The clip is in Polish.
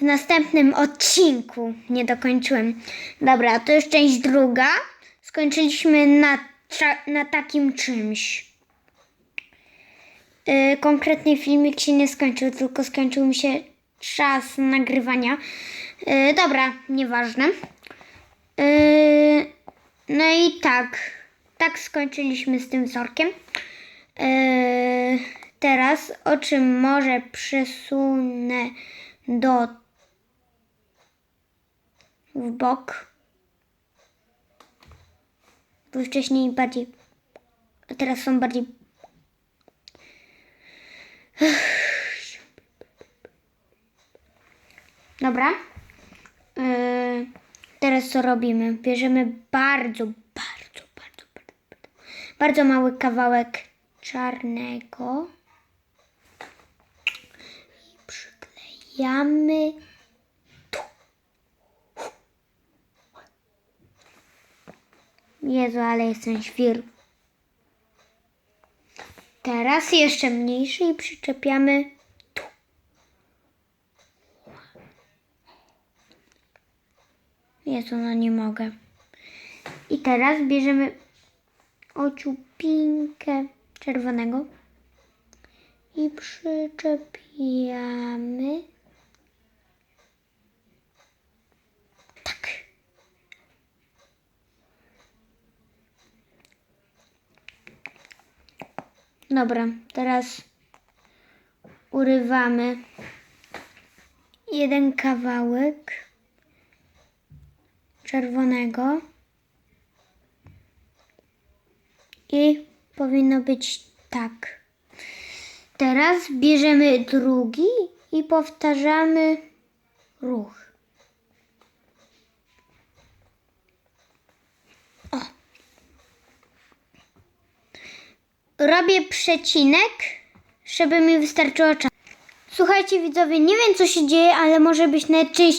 w następnym odcinku. Nie dokończyłem. Dobra, to już część druga. Skończyliśmy na, na takim czymś. Yy, konkretnie filmik się nie skończył, tylko skończył mi się czas nagrywania. Yy, dobra, nieważne. Yy, no i tak, tak skończyliśmy z tym wzorkiem. Yy, teraz oczy może przesunę do w bok. Były wcześniej bardziej, a teraz są bardziej Dobra. Yy, teraz co robimy? Bierzemy bardzo, bardzo, bardzo, bardzo, bardzo, bardzo mały kawałek czarnego i przyklejamy Jezu, ale jestem świr. Teraz jeszcze mniejszy i przyczepiamy tu. Jezu, no nie mogę. I teraz bierzemy ociupinkę czerwonego i przyczepiamy. Dobra, teraz urywamy jeden kawałek czerwonego i powinno być tak. Teraz bierzemy drugi i powtarzamy ruch. O. Robię przecinek, żeby mi wystarczyło czasu. Słuchajcie widzowie, nie wiem co się dzieje, ale może być część